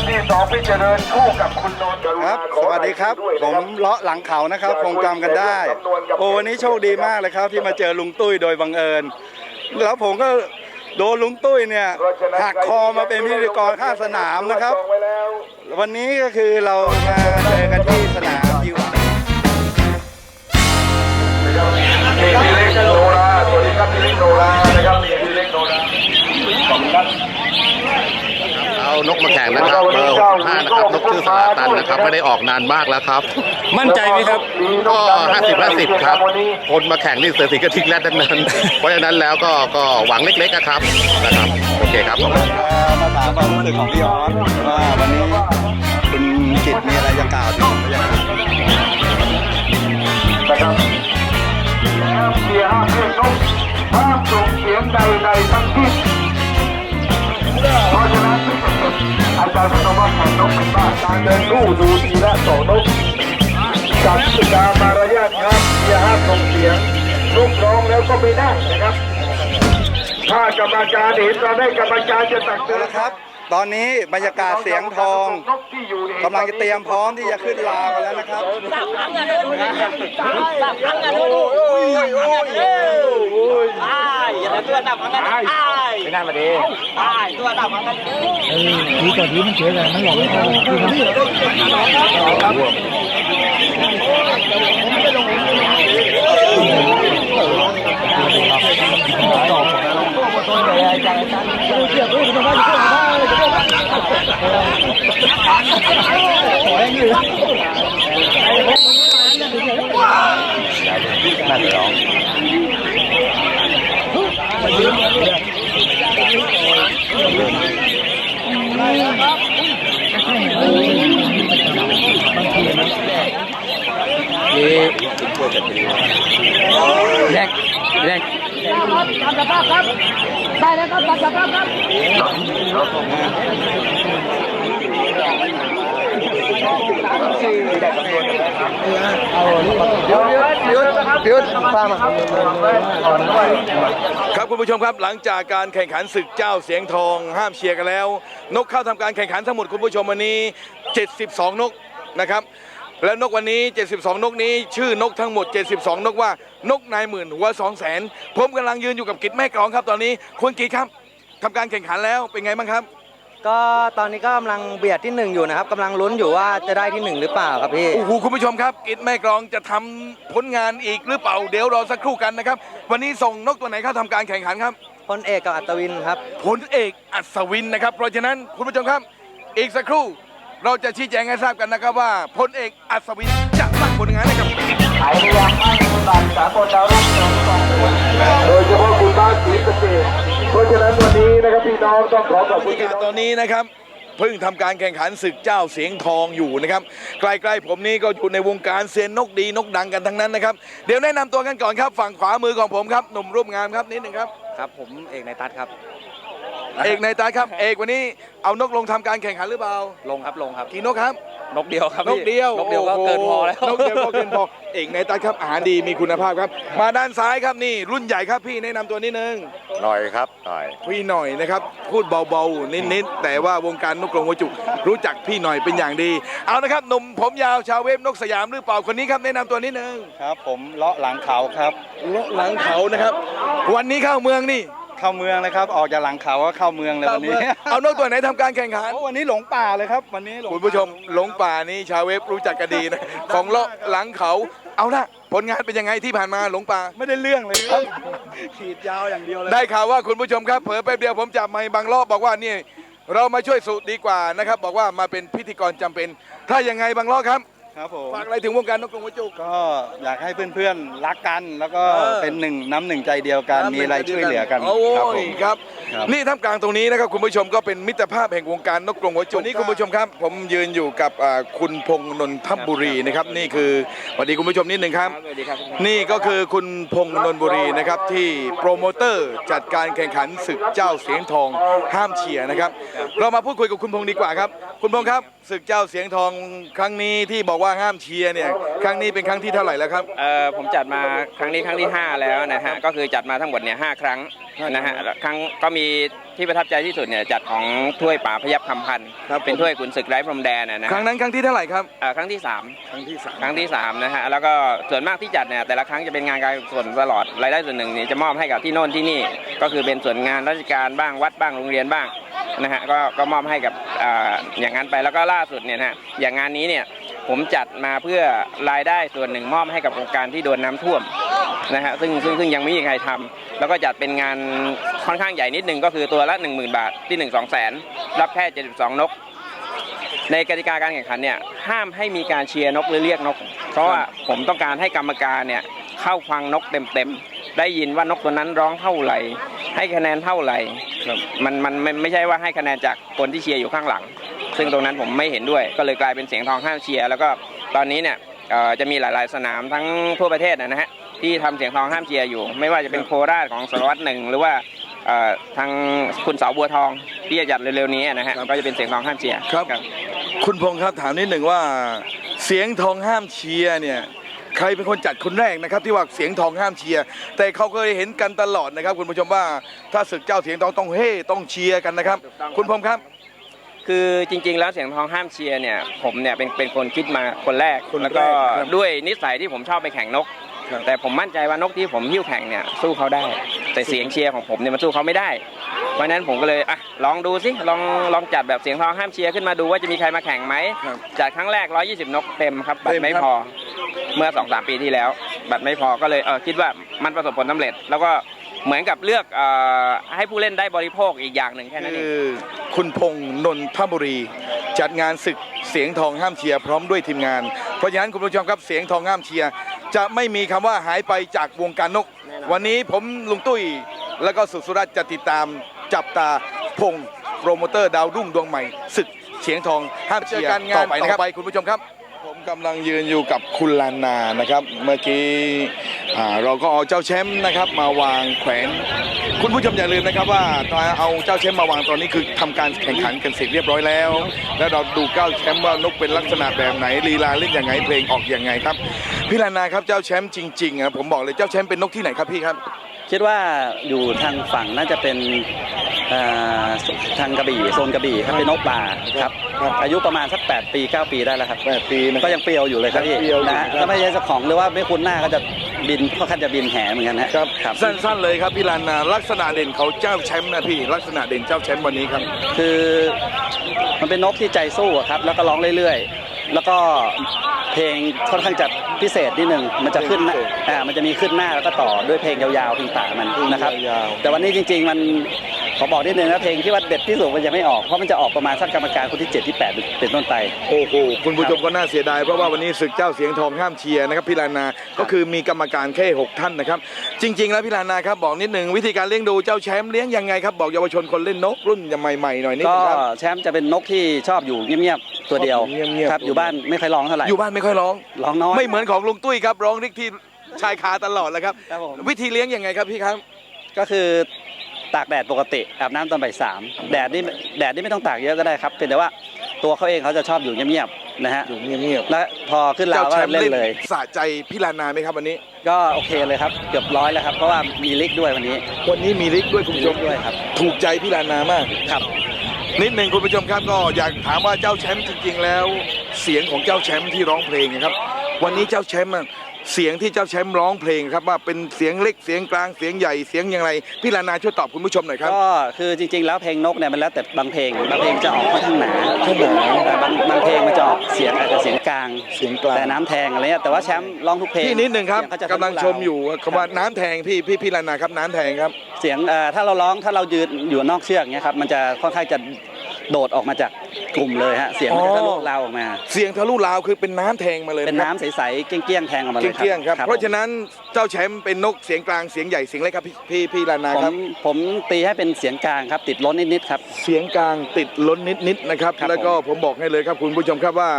ารท่านที่สองพี่เจริญคู่กับคุณนนท์กรุครัณาบขอสวัสดีครับ ด้วยผนะมเลาะหลังเขานะครับ คงจำกันได้ โอ้วันนี้โชคดีมากเลยครับ ที่มาเจอลุงตุ้ยโดยบังเอิญ แล้วผมก็โดนลุงตุ้ยเนี่ยหักคอมาเป็นพิธีกรข้างสนามนะครับจองไว้แล้ววันนี้ก็คือเรามาเจอกันที่สนามยิวนี่ ไม่ได้ออกนานมากแล้วครับมั่นใจไหมครับ ก็50 50ครับ คนมาแข่งนี่เสือสิงห์กระทิงแรดดังนั้น เพราะฉะนั้นแล้วก็ก็หวังเล็กๆอะครับนะครับ โอเคครับขอบคุณมาถามความรู้สึกของพี่ออสว่าวันนี้คุณกิตมีอะไรจะกล่าว นมว่าแข่งนกเป็นบ้านการเดินลู่ดูทีละสองนกจัดตามารยาทครับอย่าห้ามส่งเสียงลูกร้องแล้วก็ไม่ได้นะครับ ถ้ากรรมการเห็นเราได้กรรมการจะตักเตือนครับ ตอนนี้บรรยากาศเสียงทองกำลังจะเตรียมพร้อมที่จะขึ้นลากันแล้วนะครับสับครั้งอะเดินสับครั้งอะดูดูตายอย่าเดินตัวดับครั้งอะตายไม่น่ามาดีตายตัวดับครั้งอะดีกว่านี้มันเสียแรงมันหลอกไม่ได้ดีนะ แรงแรง ครับคุ ครับคุณผู้ชมครับหลังจากการแข่งขันศึกเจ้าเสียงทองห้ามเชียร์กันแล้ว นกเข้าทำการแข่งขันทั้งหมดคุณผู้ชมวันนี้ 72 นกนะครับและนกวันนี้ 72 นกนี้ชื่อนกทั้งหมด 72 นกว่านกนายหมื่นหัว2 0 0แสนผมกำลังยืนอยู่กับกิจแม่กลองครับตอนนี้คุณกิจครับทำการแข่งขันแล้วเป็นไงบ้างครับ ก็ตอนนี้ก็กำลังเบียดที่หนึ่งอยู่นะครับกำลังลุ้นอยู่ว่าจะได้ที่หนึ่งหรือเปล่าครับพี่ โอ้โหคุณผู้ชมครับกิจแม่กลองจะทำผลงานอีกหรือเปล่า เดี๋ยวรอสักครู่กันนะครับ วันนี้ส่งนกตัวไหนเข้าทำการแข่งขันครับ พลเอกกับอัศวินครับพลเอกอัศวินนะครับ เพราะฉะนั้นคุณผู้ชมครับ อีกสักครู่เราจะชี้แจงให้ทราบกันนะครับว่าพลเอกอัศวินจะสร้างผลงานให้กับไอ้ยังไม่ตัดสากลดาวรุ่งสองสองคนโดยเฉพาะคุณบ้านศรีสะเกษ นี้นะครับพี่น้องต้องขอขอบคุณพี่น้อง ตอนนี้นะครับเพิ่งทำการแข่งขันศึกเจ้าเสียงทองอยู่นะครับใกล้ๆผมนี่ก็อยู่ในวงการเซียนนกดีนกดังกันทั้งนั้นนะครับเดี๋ยวแนะนำตัวกันก่อนครับฝั่งขวามือของผมครับหนุ่มรูปงามครับนิดหนึ่งครับ ครับผมเอกนายตัดครับ เอกในายตาครับ เอกวันนี้เอานกลงทำการแข่งขันหรือเปล่าลงครับลงครับกี่นกครับ นกเดียวครับนกเดียวนกเดียวก็เกินพอแล้วนกเดียวก็เกินพอเอกในตาครับอาหารดีมีคุณภาพครับ มาด้านซ้ายครับนี่ รุ่นใหญ่ครับพี่แนะนำตัวนิดนึง หน่อยครับหน่อย พี่หน่อยนะครับพูดเบาๆนิดๆแต่ว่าวงการนกกรงหัวจุกรู้จักพี่หน่อยเป็นอย่างดี เอานะครับหนุ่มผมยาวชาวเวฟนกสยามหรือเปล่าคนนี้ครับแนะนำตัวนิดนึงครับ ผมเลาะหลังเขาครับ เลาะหลังเขานะครับ วันนี้เข้าเมืองนี่ เข้าเมืองเลยครับ ออกจากหลังเขาก็เข้าเมืองเลยเข้าวันเมืนี้องเอานกตัวไหนทำการแข่งขัน โอ้วันนี้หลงป่าเลยครับ วันนี้หลงคุณผู้ชมหลงป่านี่ชาวเวฟรู้จักกันดีนะ ของเลาะหลังเขา เอาละผลงานเป็นยังไงที่ผ่านมาหลงป่า ไม่ได้เรื่องเลยครับขีดยาวอย่างเดียวเลยได้ข่าวว่าคุณผู้ชมครับเผลอแป๊บเดียวผมจับไมค์บางรอบบอกว่านี่เรามาช่วยสุดีกว่านะครับ บอกว่ามาเป็นพิธีกรจำเป็น ถ้ายังไงบางรอบครับ ครับผมฝากอะไรถึงวงการนกกรงหัวจุก ก็อยากให้เพื่อนๆรักกัน แล้วก็เออ เป็นหนึ่งน้ำหนึ่งใจเดียวกันมีอะไรช่วยเหลือกันโอ้ครับผยม ครับ ครับ นี่ท่ามกลางตรงนี้นะครับคุณผู้ชมก็เป็นมิตรภาพแห่งวงการนกกรงหัวจุกวันนี้คุณผู้ชมครับ ผมยืนอยู่กับอ่าคุณพงษ์นนทบุรีนะครับนี่คือสวัสดีคุณผู้ชมนิดหนึ่งครับสวัสดีครับนี่ก็คือคุณพงษ์นนท์บุรีนะครับที่โปรโมเตอร์จัดการแข่งขันศึกเจ้าเสียงทองห้ามเชียร์นะครับ เรามาพูดคุยกับคุณพงษ์ดีกว่าครับ คุณพงษ์ครับศึกเจ้าเสียงทองครั้งนี้ที่บอกบอกว่าห้ามเชียร์เนี่ยครั้งนี้เป็นครั้งที่เท่าไหร่แล้วครับ เอ่อผมจัดมาครั้งนี้ครั้งที่ 5 แล้วนะฮะก็คือจัดมาทั้งหมดเนี่ยหครั้งนะฮะแล้วครั้งก็มีที่ประทับใจที่สุดเนี่ยจัดของถ้วยป่าพยับคำพันธ์ครับเป็นถ้วยขุนศึกไร้พรมแดนนะนะครั้งนั้นครั้งที่เท่าไหร่ครับเอ่อครั้งที่สามครั้งที่สามครั้งที่3นะฮะแล้วก็ส่วนมากที่จัดเนี่ยแต่ละครั้งจะเป็นงานการกุศลตลอดรายได้ส่วนหนึ่งเนี่ยจะมอบให้กับที่โน่นที่นี่ ก็คือเป็นส่วนงานราชการบ้างวัดบ้างโรงเรียนบ้างนะฮะก็ก็มอบให้กับอ่าอย่างนั้นไปแล้วก็ล่าสุดเนี่ยนะฮะอย่างงานนี้เนี่ย ผมจัดมาเพื่อรายได้ส่วนหนึ่งมอบให้กับโครงการที่โดนน้ำท่วมนะฮะซึ่งซึ่งซึ่งยังไม่มีใครทำแล้วก็จัดเป็นงานค่อนข้างใหญ่นิดนึงก็คือตัวละ 1 0,000 บาทที่ 1 2 0 0 0 0รับแค่72 นก ในกติกาการแข่งขันเนี่ยห้ามให้มีการเชียร์นกหรือเรียกนก เพราะว่าผมต้องการให้กรรมการเนี่ยเข้าฟังนกเต็มๆ ได้ยินว่านกตัวนั้นร้องเท่าไหร่ ให้คะแนนเท่าไหร่มันมันมันไม่ใช่ว่าให้คะแนนจากคนที่เชียร์อยู่ข้างหลัง ซึ่งตรงนั้นผมไม่เห็นด้วย ก็เลยกลายเป็นเสียงทองห้ามเชียร์แล้วก็ตอนนี้เนี่ยเอ่อจะมีหลาย ๆ สนามทั้งทั่วประเทศนะฮะที่ทำเสียงทองห้ามเชียร์อยู่ ไม่ว่าจะเป็นโคราชของสารวัตรหนึ่งหรือว่าเอ่อทางคุณเสาบัวทองที่จะจัดเร็วๆนี้นะฮะก็จะเป็นเสียงทองห้ามเชียร์ครับ คุณพงษ์ครับถามนิดหนึ่งว่าเสียงทองห้ามเชียร์เนี่ยใครเป็นคนจัดคนแรกนะครับที่ว่าเสียงทองห้ามเชียร์แต่เขาเคยเห็นกันตลอดนะครับ คุณผู้ชมว่าถ้าศึกเจ้าเสียงทองต้องเฮ่ต้องเชียร์กันนะครับ คุณพงษ์ครับ คือจริง ๆ แล้วเสียงทองห้ามเชียร์เนี่ยผมเนี่ยเป็นเป็นคนคิดมาคนแรกคนแรกแล้วก็ครับ ด้วยนิสัยที่ผมชอบไปแข่งนก ครับแต่ผมมั่นใจว่านกที่ผมหิ้วแข่งเนี่ยสู้เขาได้ แต่เสียงเชียร์ของผมเนี่ยมันสู้เขาไม่ได้ เพราะฉะนั้นผมก็เลยอะลองดูสิลองลองจัดแบบเสียงทองห้ามเชียร์ขึ้นมาดูว่าจะมีใครมาแข่งไหมครับจัดครั้งแรก 120 นกเต็มครับบัตเต็รมไม่ครับ พอเมื่อ 2-3 ปีที่แล้ว บัตรไม่พอก็เลยเออคิดว่ามันประสบผลสำเร็จ แล้วก็ เหมือนกับเลือกเอ่อให้ผู้เล่นได้บริโภคอีกอย่างหนึ่งแค่นั้นเองคือคุณพงษ์นนทบุรี จัดงานศึกเสียงทองห้ามเชียร์พร้อมด้วยทีมงาน เพราะฉะนั้นคุณผู้ชมครับเสียงทองห้ามเชียร์จะไม่มีคำว่าหายไปจากวงการนกวันนี้ผมลุงตุ้ย แล้วก็สุสุรัตน์จะติดตามจับตาพงษ์โปรโมเตอร์ดาวรุ่งดวงใหม่ศึกเสียงทองห้ามเชียร์ต่อไปนะครับไปคุณผู้ชมครับผม กำลังยืนอยู่กับคุณลานานะครับ เมื่อกี้เราก็เอาเจ้าแชมป์นะครับ มาวางแขวน คุณผู้ชมอย่าลืมนะครับว่าตอนเอาเจ้าแชมป์มาวางตอนนี้คือทำการแข่งขันกันเสร็จเรียบร้อยแล้ว แล้วเราดูเก้าแชมป์ว่านกเป็นลักษณะแบบไหนลีลาเล่นยังไงเพลงออกอยังไงครับพี่ลานาครับเจ้าแชมป์จริงๆอะผมบอกเลยเจ้าแชมป์เป็นนกที่ไหนครับพี่ครับ คิดว่าอยู่ทางฝั่งน่าจะเป็น อ่อทางกระบี่โซนกระบี่ครับเป็นนกป่าครับครับอายุประมาณสัก 8 ปี 9 ปีได้แล้วครับแปดปีนะก็ยังเปรียวอยู่เลยครับพี่ยังเปรียวอยู่นะฮะครับ ถ้าไม่ใช่เจ้าของหรือว่าไม่คุ้นหน้าก็จะบินค่อนข้างจะบินแหเหมือนกันฮะครับครับ สั้นๆเลยครับพี่ลานาลักษณะเด่นเขาเจ้าแชมป์นะพี่ ลักษณะเด่นเจ้าแชมป์วันนี้ครับ คือมันเป็นนกที่ใจสู้อะครับ แล้วก็ร้องเรื่อยๆ แล้วก็เพลงค่อนข้างจะพิเศษนิดนึงมันจะขึ้นหน้าเพลงพิเศษอ่ามันจะมีขึ้นหน้าแล้วก็ต่อด้วยเพลงยาวๆเพลงป่ามันนะครับ ยาวแต่วันนี้จริงๆมัน ขอบอกนิดนึงนะเพลงที่ว่าเด็ดที่สุดมันยังไม่ออกเพราะมันจะออกประมาณสักกรรมการคนที่7ที่8เป็นต้นไปโอ้โหคุณผู้ชมก็น่าเสียดายเพราะว่าวันนี้ศึกเจ้าเสียงทองห้ามเชียร์นะครับพี่ลานาก็คือมีกรรมการแค่6ท่านนะครับจริง ๆ แล้วพี่ลานาครับบอกนิดหนึ่งวิธีการเลี้ยงดูเจ้าแชมป์เลี้ยงยังไงครับบอกเยาวชนคนเล่นนกรุ่นใหม่ๆหน่อยนิดก็นึงครับแชมป์จะเป็นนกที่ชอบอยู่เงียบๆตัวเดียวชอบอยู่เงียบๆครับอยู่บ้านไม่ค่อยร้องเท่าไหร่อยู่บ้านไม่ค่อยร้องร้องน้อยไม่เหมือนของลุงตุ้ยครับร้องริกที่ชายคาตลอดเลยครับครับผมวิธีเลี้ยงยังไงครับพี่ครับ ก็คือ ตากแดดปกติอาบน้ำตอนบ่ายสามแดดนี่แดดนี่ไม่ต้องตากเยอะก็ได้ครับเป็นแต่ว่าตัวเขาเองเขาจะชอบอยู่เงียบๆนะฮะอยู่เงียบและพอขึ้นๆลาเจ้าวก็แชมป์เล่นเล่นเลยสะใจพี่ลานาไหมครับวันนี้ ก็โอเคเลยครับเกือบร้อยแล้วครับเพราะว่ามีลิกด้วยวันนี้ วันนี้มีลิกด้วยคุณมีผู้ชลิมกด้วยครับถูกใจพี่ลานามากครับนิดหนึ่งคุณผู้ชมครับก็อยากถามว่าเจ้าแชมป์จริงๆแล้ว เสียงของเจ้าแชมป์ที่ร้องเพลงนะครับ วันนี้เจ้าแชมป์อะ เสียงที่เจ้าแชมป์ร้องเพลงครับว่าเป็นเสียงเล็กเสียงกลางเสียงใหญ่เสียงอย่างไรพี่ลานาช่วยตอบคุณผู้ชมหน่อยครับ ก็คือจริงๆ แล้วเพลงนกเนี่ยมันแล้วแต่บางเพลงบางเพลงจะออกค่อนข้างหนาค่อนข้างหนาแต่บางบางเพลงมันจะออกเสียงอาจจะเสียงกลางเสียงกลางแต่น้ำแทงอะไรเงี้ยแต่ว่าแชมป์ร้องทุกเพลงพี่นิดหนึ่งครับเสียเขาจะกำลังชมอยู่คำว่าน้ำแทงพี่พี่พี่ลานาครับน้ำแทงครับ เสียงเอ่อถ้าเราร้องถ้าเรายืนอยู่นอกเชือกเงี้ยครับมันจะค่อนข้างจะ โดดออกมาจากกลุ่มเลยฮะเสียงมันจะทะลุเราออกมา เสียงทะลุลาวคือเป็นน้ำแทงมาเลยเป็นครับน้ำใสๆเกลี้ยงๆแทงออกมาเลยเกลี้ยงๆครับ เพราะฉะผมนั้นเจ้าแชมป์เป็นนกเสียงกลางเสียงใหญ่เสียงเล็กครับพี่พี่พี่ลานาผครัมบผมตีให้เป็นเสียงกลางครับติดล้นนิดๆครับ เสียงกลางติดล้นนิดๆนะครับครับ แล้วก็ผมบอกให้เลยครับคุณผู้ชมครับว่า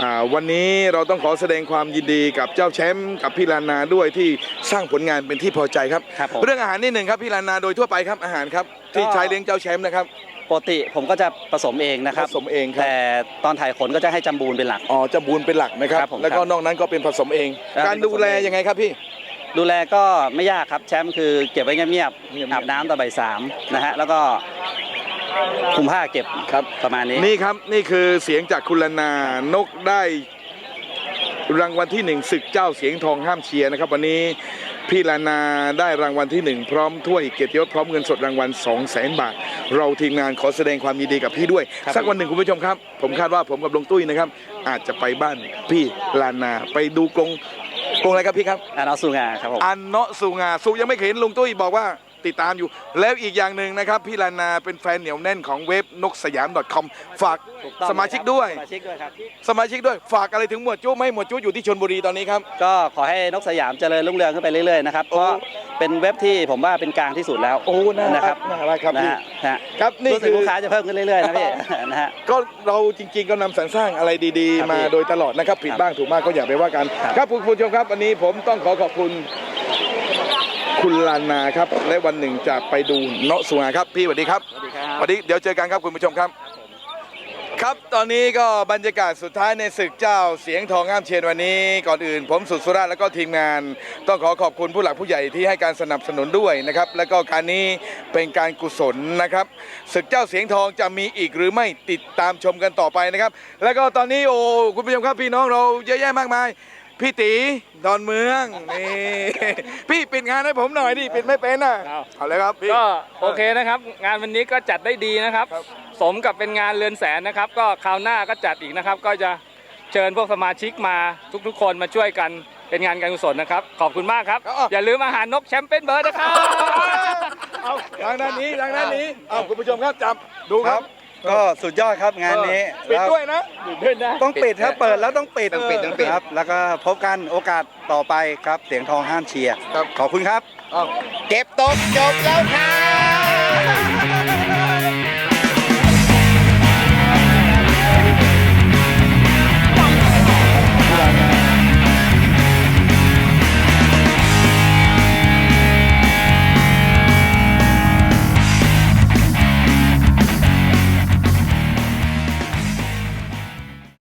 อ่าวันนี้เราต้องขอแสดงความยินดีกับเจ้าแชมป์กับพี่ลานาด้วยที่สร้างผลงานเป็นที่พอใจครับ ครับผม เรื่องอาหารนิดหนึ่งครับพี่ลานาโดยทั่วไปครับอาหารครับที่ก็ใช้เลี้ยงเจ้าแชมป์นะครับ ปกติผมก็จะผสมเองนะครับผสมเองครับ แต่ตอนถ่ายขนก็จะให้จำบูนเป็นหลัก อ๋อจะบูนเป็นหลักนะครับ ครับผมแล้วก็ครับนอกนั้นก็เป็นผสมเอง ครับ การดูแลยังไงครับพี่ ดูแลก็ไม่ยากครับแชมป์คือเก็บไว้เงียบเงียบๆ ๆอาบน้ำตอนบ่ายสามนะฮะแล้วก็คลุมผ้าเก็บครับ ประมาณนี้ นี่ครับนี่คือเสียงจากคุณลนานกได้รางวัลที่หนึ่งศึกเจ้าเสียงทองห้ามเชียร์นะครับ วันนี้ พี่ลานาได้รางวัลที่หนึ่งพร้อมถ้วยเกียรติยศพร้อมเงินสดรางวัล 2 0 0 0 0 0บาท เราทีมงานขอแสดงความยินดีกับพี่ด้วยครับสักวันหนึ่งคุณผู้ชมครับ ผมคาดว่าผมกับลงตุ้ยนะครับ อาจจะไปบ้านพี่ลานาไปดูกรงกรงอะไรครับพี่ครับอ่านเอาสูงาครับผมอันเนาะสุงาสุยังไม่เคยเห็นลุงตุ้ยบอกว่า ติดตามอยู่ แล้วอีกอย่างหนึ่งนะครับ พี่ลานาเป็นแฟนเหนียวแน่นของเว็บนกสยาม .com ฝากถูกต้องสมาชิกด้วย สมาชิกด้วยครับ สมาชิกด้วยฝากอะไรถึงหมวดจู้ไม่หมวดจู้อยู่ที่ชนบุรีตอนนี้ครับ ก็ขอให้นกสยามเจริญรุ่งเรืองขึ้นไปเรื่อยๆนะครับเพราะเป็นเว็บที่ผมว่าเป็นกลางที่สุดแล้วโอ้น่ารักนะครับน่ารักครับนะพี่ ฮะนะฮะครับนี่รู้สึคืกอลูกค้าจะเพิ่มขึ้นเรื่อยๆนะพี่ นะฮะ ก็เราจริงๆก็นำสรรสร้างอะไรดีครับๆ มาพี่โดยตลอดนะครับ ผิดครับบ้างถูกบ้างก็อย่าไปว่ากันครับครับคุณผู้ชมครับวันนี้ผมต้องขอขอบคุณ คุณลานาครับ และวันหนึ่งจะไปดูเนาะสุงาครับ พี่สวัสดีครับสวัสดีครับวันนี้เดี๋ยวเจอกันครับคุณผู้ชมครับ ครับตอนนี้ก็บรรยากาศสุดท้ายในศึกเจ้าเสียงทองงามเชียนวันนี้ ก่อนอื่น ผมสุดสุราชและก็ทีมงาน ต้องขอขอบคุณผู้หลักผู้ใหญ่ที่ให้การสนับสนุนด้วยนะครับ แล้วก็การนี้เป็นการกุศลนะครับศึกเจ้าเสียงทองจะมีอีกหรือไม่ติดตามชมกันต่อไปนะครับ แล้วก็ตอนนี้โอ้คุณผู้ชมครับพี่น้องเราเยอะแยะมากมาย พี่ตีดอนเมืองนี่พี่ปิดงานให้ผมหน่อยดิปิดไม่เป็นน่ะเอา เอาเลยครับพี่ ก็โอเคนะครับ งานวันนี้ก็จัดได้ดีนะครับ ครับ สมกับเป็นงานเรือนแสนนะครับ ก็คราวหน้าก็จัดอีกนะครับ ก็จะเชิญพวกสมาชิกมาทุกๆ คนมาช่วยกันเป็นงานการกุศลนะครับ ขอบคุณมากครับ อย่าลืมอาหารนกแชมเปี้ยนเบิร์ดนะครับ เอาทางด้านนี้ทางด้านนี้เอาคุณผู้ชมครับจับดูคครัรับบ ก็สุดยอดครับงานนี้ปิดแล้วด้วยนะต้องปิดครับเปิดแล้วต้องปิดต้องปิดต้องปิด ครับ แล้วก็พบกันโอกาสต่อไปครับ เสียงทองห้ามเชียร์ครับขอบคุณครับเอาเก็บตกจบแล้วครับ